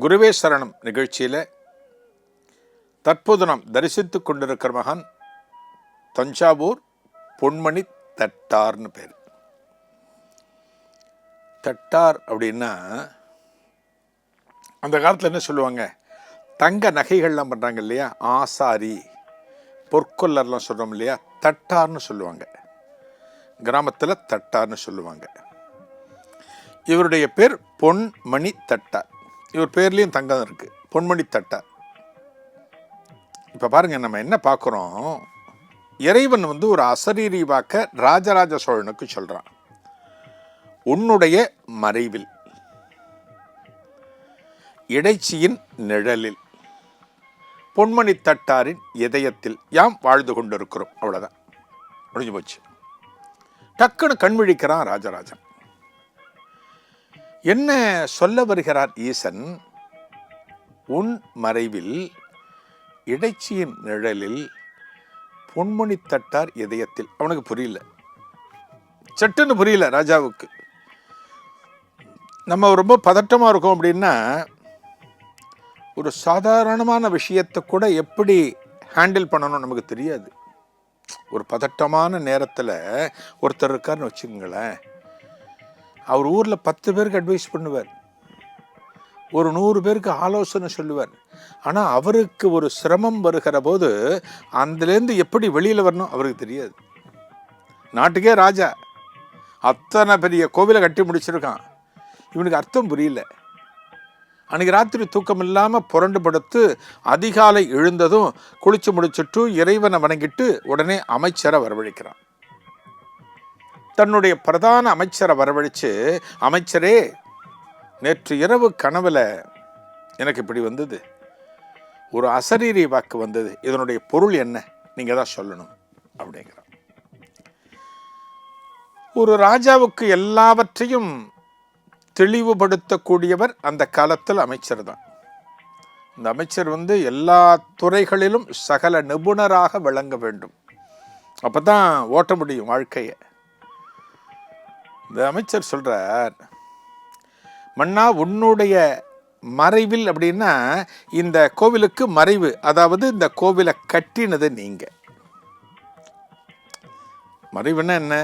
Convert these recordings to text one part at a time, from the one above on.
குருவே சரணம் நிகழ்ச்சியில் தற்போது நாம் தரிசித்து கொண்டிருக்கிற மகான் தஞ்சாவூர் பொன்மணி தட்டார்னு பேர். தட்டார் அப்படின்னா அந்த காலத்தில் என்ன சொல்லுவாங்க? தங்க நகைகள்லாம் பண்ணுறாங்க இல்லையா? ஆசாரி பொற்கொல்லர்லாம் சொல்கிறோம் இல்லையா? தட்டார்னு சொல்லுவாங்க. கிராமத்தில் தட்டார்னு சொல்லுவாங்க. இவருடைய பேர் பொன்மணி தட்டார். இவர் பேர்லேயும் தங்கம் இருக்குது பொன்மணி தட்டார் இப்போ பாருங்கள் நம்ம என்ன பார்க்குறோம் இறைவன் வந்து ஒரு அசரீரி வாக்க ராஜராஜ சோழனுக்கு சொல்கிறான் உன்னுடைய மறைவில் இடைச்சியின் நிழலில் பொன்மணி தட்டாரின் இதயத்தில் யாம் வாழ்ந்து கொண்டிருக்கிறோம். அவ்வளோதான் முடிஞ்சு போச்சு. டக்குன்னு கண்விழிக்கிறான் ராஜராஜன். என்ன சொல்ல வருகிறார் ஈசன்? உன் மறைவில் இடைச்சியின் நிழலில் பொன்மணி தட்டார் இதயத்தில். அவனுக்கு புரியல. சட்டுன்னு புரியல ராஜாவுக்கு. நம்ம ரொம்ப பதட்டமாக இருக்கோம் அப்படின்னா ஒரு சாதாரணமான விஷயத்தை கூட எப்படி ஹேண்டில் பண்ணணும் நமக்கு தெரியாது. ஒரு பதட்டமான நேரத்தில் ஒருத்தர் இருக்காருன்னு வச்சுக்கோங்களேன். அவர் ஊரில் பத்து பேருக்கு அட்வைஸ் பண்ணுவார். ஒரு நூறு பேருக்கு ஆலோசனை சொல்லுவார். ஆனால் அவருக்கு ஒரு சிரமம் வருகிற போது அதுலேருந்து எப்படி வெளியில் வரணும் அவருக்கு தெரியாது. நாட்டுக்கே ராஜா. அத்தனை பெரிய கோவிலை கட்டி முடிச்சிருக்கான். இவனுக்கு அர்த்தம் புரியல. அன்றைக்கி ராத்திரி தூக்கம் இல்லாமல் புரண்டு படுத்து அதிகாலை எழுந்ததும் குளிச்சு முடிச்சுட்டு இறைவனை வணங்கிட்டு உடனே அமைச்சரை வரவழைக்கிறான். தன்னுடைய பிரதான அமைச்சரை வரவழைச்சு அமைச்சரே நேற்று இரவு கனவில் எனக்கு இப்படி வந்தது. ஒரு அசரீரி வாக்கு வந்தது. இதனுடைய பொருள் என்ன? நீங்கள் தான் சொல்லணும். அப்படிங்கிறான் ஒரு ராஜாவுக்கு எல்லாவற்றையும் தெளிவுபடுத்தக்கூடியவர் அந்த காலத்தில் அமைச்சர் தான். இந்த அமைச்சர் வந்து எல்லா துறைகளிலும் சகல நிபுணராக விளங்க வேண்டும். அப்போ தான் ஓட்ட முடியும் வாழ்க்கையை. இந்த அமைச்சர் சொல்கிறார் மன்னா உன்னுடைய மறைவில் அப்படின்னா இந்த கோவிலுக்கு மறைவு அதாவது இந்த கோவிலை கட்டினது நீங்கள் மறைவுன்னா என்ன?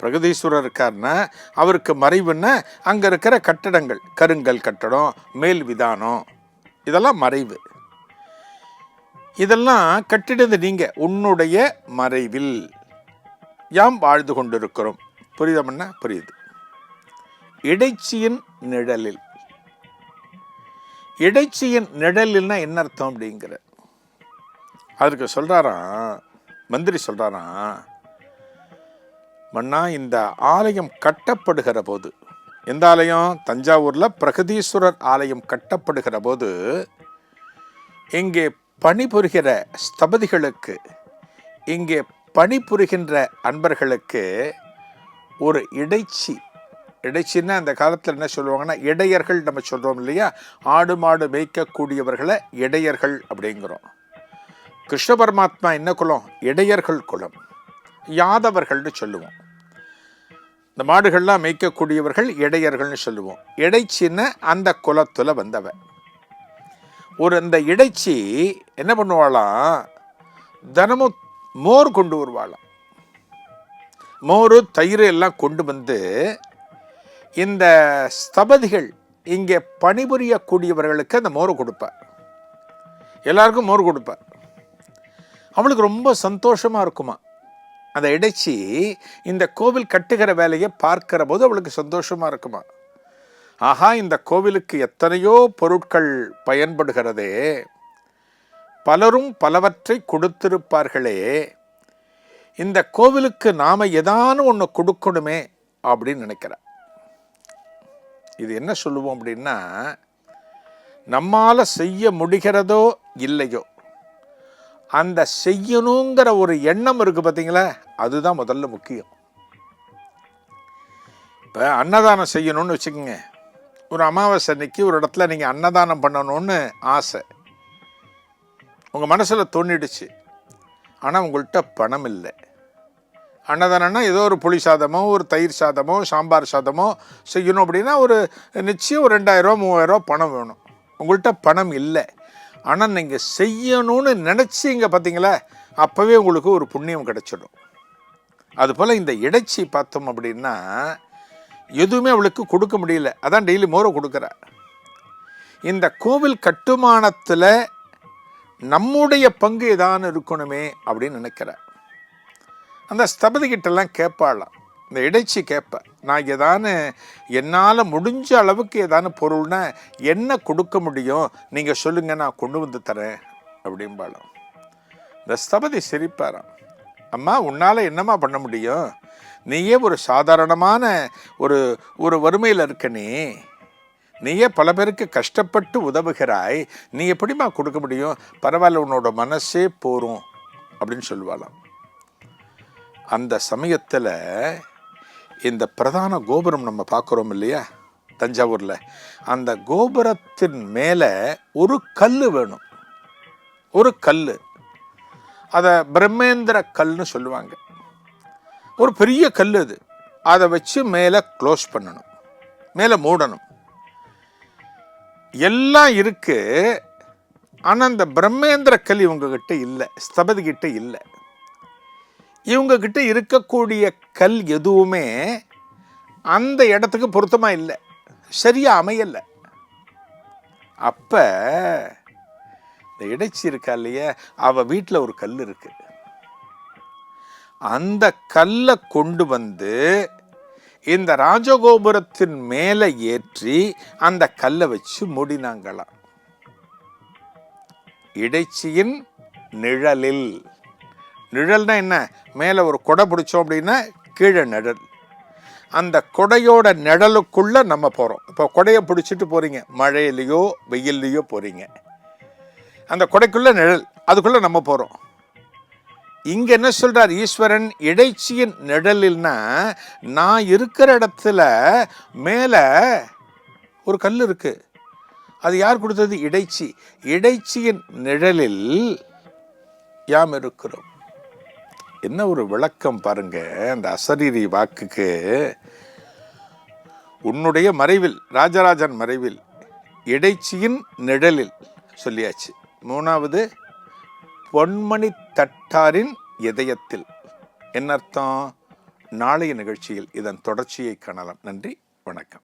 பிரகதீஸ்வரர் இருக்காருன்னா அவருக்கு மறைவுன்னா அங்கே இருக்கிற கட்டடங்கள் கருங்கல் கட்டடம் மேல் விதானம் இதெல்லாம் மறைவு. இதெல்லாம் கட்டினது நீங்கள் உன்னுடைய மறைவில். யாம் வாழ்ந்து கொண்டிருக்கிறோம். புரியுதம்னா புரியுது. இடைச்சியின் நிழலில். இடைச்சியின் நிழலில்னா என்ன அர்த்தம் அப்படிங்கிற? அதுக்கு சொல்கிறாராம் மந்திரி சொல்கிறாராம் மன்னா இந்த ஆலயம் கட்டப்படுகிற போது எந்த ஆலயம்? தஞ்சாவூரில் பிரகதீஸ்வரர் ஆலயம் கட்டப்படுகிற போது இங்கே பணிபுரிகிற ஸ்தபதிகளுக்கு இங்கே பணிபுரிகின்ற அன்பர்களுக்கு ஒரு இடைச்சி. இடைச்சின்னா அந்த காலத்தில் என்ன சொல்லுவாங்கன்னா இடையர்கள் நம்ம சொல்கிறோம் இல்லையா? ஆடு மாடு மேய்க்கக்கூடியவர்களை இடையர்கள் அப்படிங்கிறோம். கிருஷ்ண பரமாத்மா என்ன குலம்? இடையர்கள் குலம். யாதவர்கள்னு சொல்லுவோம். இந்த மாடுகள்லாம் மேய்க்கக்கூடியவர்கள் இடையர்கள்னு சொல்லுவோம். இடைச்சின்னு அந்த குலத்தில் வந்தவன் ஒரு அந்த இடைச்சி என்ன பண்ணுவாளாம்? தினமும் மோர் கொண்டு வருவாளாம். மோர் தயிர் எல்லாம் கொண்டு வந்து இந்த ஸ்தபதிகள் இங்கே பணிபுரியக்கூடியவர்களுக்கு அந்த மோர் கொடுப்பார். எல்லாருக்கும் மோர் கொடுப்பார். அவளுக்கு ரொம்ப சந்தோஷமாக இருக்குமா? அந்த இடைச்சி இந்த கோவில் கட்டுகிற வேலையை பார்க்கிற போது அவளுக்கு சந்தோஷமாக இருக்குமா? ஆஹா இந்த கோவிலுக்கு எத்தனையோ பொருட்கள் பயன்படுகிறதே. பலரும் பலவற்றை கொடுத்திருப்பார்களே. இந்த கோவிலுக்கு நாம் ஏதானு ஒன்று கொடுக்கணுமே அப்படின்னு நினைக்கிறேன் இது என்ன சொல்லுவோம் அப்படின்னா நம்மால் செய்ய முடிகிறதோ இல்லையோ அந்த செய்யணுங்கிற ஒரு எண்ணம் இருக்குது பார்த்தீங்களா அதுதான் முதல்ல முக்கியம். இப்போ அன்னதானம் செய்யணும்னு வச்சுக்கோங்க. ஒரு அமாவாசை அன்னைக்கு ஒரு இடத்துல நீங்கள் அன்னதானம் பண்ணணும்னு ஆசை. உங்கள் மனசில் தோணிடுச்சு. ஆனால் உங்கள்கிட்ட பணம் இல்லை. அன்னதானம்னா ஏதோ ஒரு புளி சாதமோ ஒரு தயிர் சாதமோ சாம்பார் சாதமோ செய்யணும் அப்படின்னா ஒரு நிச்சயம் ஒரு ரெண்டாயிரரூவா மூவாயிரரூவா பணம் வேணும். உங்கள்கிட்ட பணம் இல்லை. ஆனால் நீங்கள் செய்யணும்னு நினச்சிங்க பார்த்தீங்களா அப்போவே உங்களுக்கு ஒரு புண்ணியம் கிடைச்சிடும். அதுபோல் இந்த இடைச்சி பார்த்தோம் அப்படின்னா எதுவுமே அவளுக்கு கொடுக்க முடியல. அதான் டெய்லி மோரை கொடுக்குறா. இந்த கோவில் கட்டுமானத்தில் நம்முடைய பங்கு ஏதானு இருக்கணுமே அப்படின்னு நினைக்கிறேன் அந்த ஸ்தபதிகிட்டெல்லாம் கேட்பாளாம் இந்த இடைச்சி கேட்பேன் நான் ஏதானு என்னால் முடிஞ்ச அளவுக்கு ஏதான பொருள்னா என்ன கொடுக்க முடியும்? நீங்கள் சொல்லுங்கள் நான் கொண்டு வந்து தரேன் அப்படிம்பாளாம். இந்த ஸ்தபதி சிரிப்பாராம். அம்மா உன்னால் என்னம்மா பண்ண முடியும்? நீயே ஒரு சாதாரணமான ஒரு ஒரு வறுமையில் இருக்க நீ. நீயே பல பேருக்கு கஷ்டப்பட்டு உதவுகிறாய். நீ எப்படிம்மா கொடுக்க முடியும்? பரவாயில்ல உன்னோட மனசே போரும் அப்படின்னு சொல்லுவாளாம். அந்த சமயத்தில் இந்த பிரதான கோபுரம் நம்ம பார்க்குறோம் இல்லையா? தஞ்சாவூரில். அந்த கோபுரத்தின் மேலே ஒரு கல் வேணும். ஒரு கல் அதை பிரம்மேந்திர கல்னு சொல்லுவாங்க. ஒரு பெரிய கல் அது. அதை வச்சு மேலே க்ளோஸ் பண்ணணும். மேலே மூடணும். எல்லாம் இருக்கு ஆனால் அந்த பிரம்மேந்திர கல் இவங்ககிட்ட இல்லை ஸ்தபதிகிட்ட இல்லை. இவங்க கிட்ட இருக்கக்கூடிய கல் எதுவுமே அந்த இடத்துக்கு பொருத்தமாக இல்லை சரியா அமையலை. அப்ப இந்த இடைச்சி இருக்கா இல்லையா அவ வீட்டில் ஒரு கல் இருக்கு. அந்த கல்லை கொண்டு வந்து இந்த ராஜகோபுரத்தின் மேலே ஏற்றி அந்த கல்லை வச்சு மூடினாங்களாம் இடைச்சியின் நிழலில். நிழல்னா என்ன? மேலே ஒரு கொடை பிடிச்சோம் அப்படின்னா கீழே நிழல். அந்த கொடையோட நிழலுக்குள்ள நம்ம போகிறோம் இப்போ கொடையை பிடிச்சிட்டு போகிறீங்க மழையிலையோ வெயில்லையோ போகிறீங்க அந்த கொடைக்குள்ள நிழல். அதுக்குள்ளே நம்ம போகிறோம் இங்கே என்ன சொல்கிறார் ஈஸ்வரன்? இடைச்சியின் நிழலில்னா நான் இருக்கிற இடத்துல மேலே ஒரு கல் இருக்குது அது யார் கொடுத்தது? இடைச்சி. இடைச்சியின் நிழலில் யாம் இருக்கிறோம். என்ன ஒரு விளக்கம் பாருங்க அந்த அசரீரி வாக்குக்கு. உன்னுடைய மறைவில் ராஜராஜன் மறைவில் இடைச்சியின் நிழலில் சொல்லியாச்சு. மூணாவது பொன்மணி தட்டாரின் இதயத்தில். என்ன அர்த்தம் நாளைய நிகழ்ச்சியில் இதன் தொடர்ச்சியை காணலாம். நன்றி. வணக்கம்.